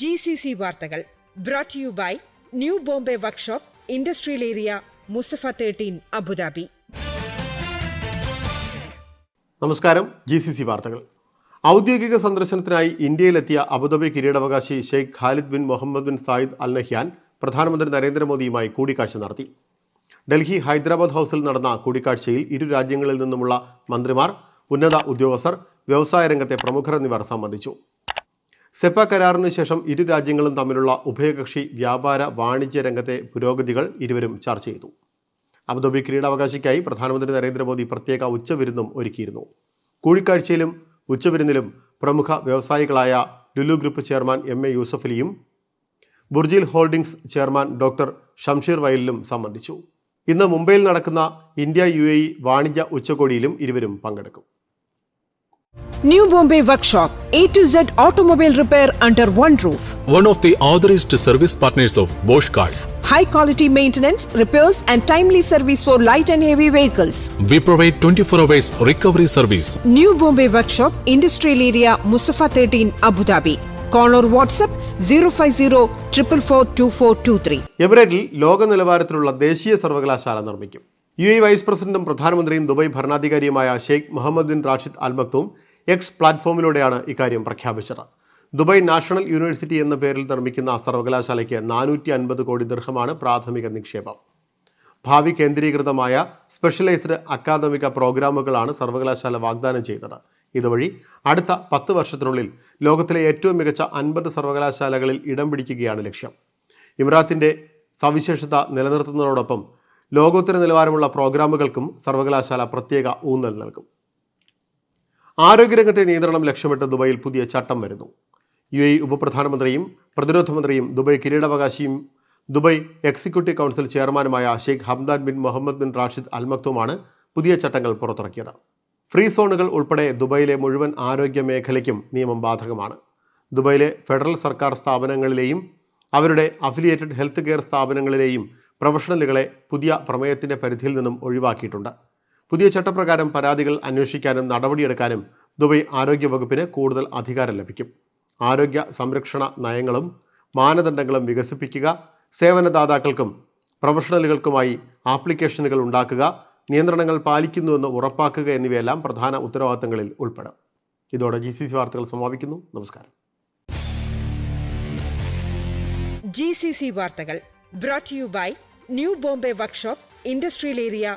G C C വാർത്തകൾ brought you by New Bombay workshop industrial area Musaffah thirteen Abu Dhabi നമസ്കാരം G C C വാർത്തകൾ. ഔദ്യോഗിക സന്ദർശനത്തിനായി ഇന്ത്യയിലെത്തിയ അബുദാബി കിരീടാവകാശി Sheikh Khalid bin Mohammed bin Zayed Al Nahyan പ്രധാനമന്ത്രി നരേന്ദ്രമോദിയുമായി കൂടിക്കാഴ്ച നടത്തി. ഡൽഹി ഹൈദരാബാദ് ഹൗസിൽ നടന്ന കൂടിക്കാഴ്ചയിൽ ഇരു രാജ്യങ്ങളിൽ നിന്നുമുള്ള മന്ത്രിമാർ ഉന്നത ഉദ്യോഗസ്ഥർ വ്യവസായ രംഗത്തെ പ്രമുഖർ എന്നിവർ സംബന്ധിച്ചു. സെപ്പ കരാറിന് ശേഷം ഇരു രാജ്യങ്ങളും തമ്മിലുള്ള ഉഭയകക്ഷി വ്യാപാര വാണിജ്യ രംഗത്തെ പുരോഗതികൾ ഇരുവരും ചർച്ച ചെയ്തു. അബുദാബി കിരീടാവകാശിക്കായി പ്രധാനമന്ത്രി നരേന്ദ്രമോദി പ്രത്യേക ഉച്ചവിരുന്നും ഒരുക്കിയിരുന്നു. കൂടിക്കാഴ്ചയിലും ഉച്ചവിരുന്നിലും പ്രമുഖ വ്യവസായികളായ Lulu group chairman M A യൂസഫലിയും Burjeel Holdings chairman doctor Shamsheer വയലിലും സംബന്ധിച്ചു. ഇന്ന് മുംബൈയിൽ നടക്കുന്ന ഇന്ത്യ യു വാണിജ്യ ഉച്ചകോടിയിലും ഇരുവരും പങ്കെടുക്കും. New Bombay Workshop, A to Z automobile repair under one roof. one of the authorized service partners of Bosch Cars. high quality maintenance, repairs, and timely service for light and heavy vehicles. We provide 24 hours recovery service. New Bombay Workshop, Industrial Area, Musafa 13, Abu Dhabi. Call or WhatsApp 050 444 എമിറേറ്റിൽ ലോക നിലവാരത്തിലുള്ള ദേശീയ സർവകലാശാല നിർമ്മിക്കും U A vice പ്രസിഡന്റും പ്രധാനമന്ത്രിയും Dubai ഭരണാധികാരിയുമായ Sheikh Mohammed bin Rashid Al Maktoum X പ്ലാറ്റ്ഫോമിലൂടെയാണ് ഇക്കാര്യം പ്രഖ്യാപിച്ചത്. ദുബായ് നാഷണൽ യൂണിവേഴ്സിറ്റി എന്ന പേരിൽ നിർമ്മിക്കുന്ന സർവകലാശാലയ്ക്ക് നാനൂറ്റി അൻപത് കോടി ദീർഘമാണ് പ്രാഥമിക നിക്ഷേപം. ഭാവി കേന്ദ്രീകൃതമായ സ്പെഷ്യലൈസ്ഡ് അക്കാദമിക പ്രോഗ്രാമുകളാണ് സർവകലാശാല വാഗ്ദാനം ചെയ്യുന്നത് ഇതുവഴി അടുത്ത പത്ത് വർഷത്തിനുള്ളിൽ ലോകത്തിലെ ഏറ്റവും മികച്ച അൻപത് സർവകലാശാലകളിൽ ഇടം പിടിക്കുകയാണ് ലക്ഷ്യം. ഇമ്രാത്തിന്റെ സവിശേഷത നിലനിർത്തുന്നതോടൊപ്പം ലോകോത്തര നിലവാരമുള്ള പ്രോഗ്രാമുകൾക്കും സർവകലാശാല പ്രത്യേക ഊന്നൽ നൽകും. ആരോഗ്യരംഗത്തെ നിയന്ത്രണം ലക്ഷ്യമിട്ട് ദുബായിൽ പുതിയ ചട്ടം വരുന്നു. യു എ ഉപപ്രധാനമന്ത്രിയും പ്രതിരോധ മന്ത്രിയും ദുബായ് കിരീടാവകാശിയും ദുബായ് എക്സിക്യൂട്ടീവ് കൗൺസിൽ ചെയർമാനുമായ Sheikh Hamdan bin Mohammed bin Rashid Al മക്തുമാണ് പുതിയ ചട്ടങ്ങൾ പുറത്തിറക്കിയത്. ഫ്രീ സോണുകൾ ഉൾപ്പെടെ ദുബായിലെ മുഴുവൻ ആരോഗ്യ മേഖലയ്ക്കും നിയമം ബാധകമാണ്. ദുബായിലെ ഫെഡറൽ സർക്കാർ സ്ഥാപനങ്ങളിലെയും അവരുടെ അഫിലിയേറ്റഡ് ഹെൽത്ത് കെയർ സ്ഥാപനങ്ങളിലെയും പ്രൊഫഷണലുകളെ പുതിയ പ്രമേയത്തിന്റെ പരിധിയിൽ നിന്നും ഒഴിവാക്കിയിട്ടുണ്ട്. പുതിയ ചട്ടപ്രകാരം പരാതികൾ അന്വേഷിക്കാനും നടപടിയെടുക്കാനും ദുബൈ ആരോഗ്യ വകുപ്പിന് കൂടുതൽ അധികാരം ലഭിക്കും. ആരോഗ്യ സംരക്ഷണ നയങ്ങളും മാനദണ്ഡങ്ങളും വികസിപ്പിക്കുക സേവനദാതാക്കൾക്കും പ്രൊഫഷണലുകൾക്കുമായി ആപ്ലിക്കേഷനുകൾ ഉണ്ടാക്കുക നിയന്ത്രണങ്ങൾ പാലിക്കുന്നുവെന്ന് ഉറപ്പാക്കുക എന്നിവയെല്ലാം പ്രധാന ഉത്തരവാദിത്തങ്ങളിൽ ഉൾപ്പെടും. ഇതോടെ ജി സി സി വാർത്തകൾ സമാപിക്കുന്നു. നമസ്കാരം. ജി സി സി വാർത്തകൾ brought you by New Bombay workshop industrial area